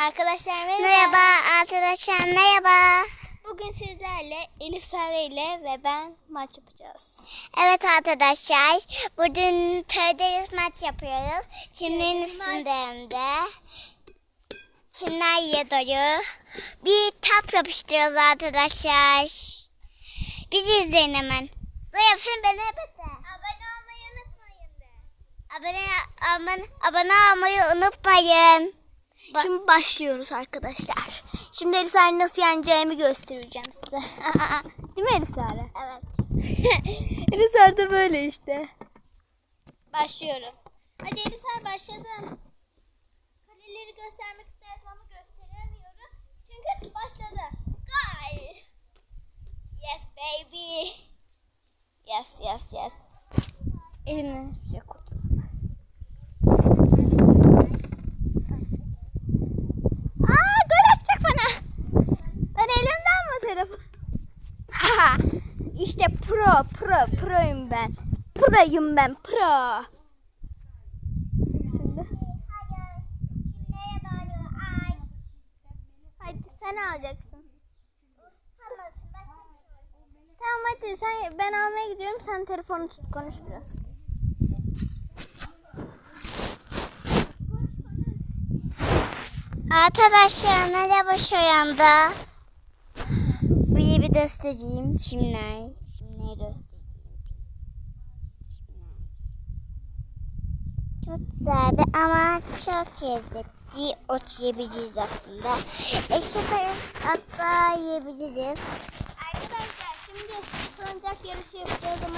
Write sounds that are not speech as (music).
Arkadaşlar merhaba. Merhaba arkadaşlar merhaba. Bugün sizlerle Elif Sare ile ve ben maç yapacağız. Evet arkadaşlar bugün TRD'yiz maç yapıyoruz. Çimlerin Evet, üstünde hem de. Çimler doyu. Bir tap yapıştırıyoruz arkadaşlar. Bizi izleyin hemen. Zayıfın beni hep. Abone olmayı unutmayın de. Abone, abone, abone olmayı unutmayın. Ba- Şimdi başlıyoruz arkadaşlar. Şimdi Elif Sare'yi nasıl yeneceğimi göstereceğim size. (laughs) Değil mi Elif Sare? Evet. (laughs) Elif Sare de böyle işte. Başlıyorum. Hadi Elif Sare başladım. Kaleleri göstermek isterdim ama gösteremiyorum. Çünkü başladı. Gol. Yes baby. Yes yes yes. Elimden hiçbir şey kurtulamaz. Aa gol atacak bana. Ben elimden mi atarım? Ha, işte pro pro proyum ben. Proyum ben pro. Şimdi. Hadi sen alacaksın. Tamam. Hadi sen ben almaya gidiyorum sen telefonu tut konuş biraz. Arkadaşlar merhaba şu anda. Göstereyim. Çimler. Çimleri göstereyim. Çok güzel bir ama çok lezzetli. Ot yiyebiliriz aslında. Eşit hatta yiyebiliriz. Arkadaşlar şimdi salıncak yarışı yapacağız ama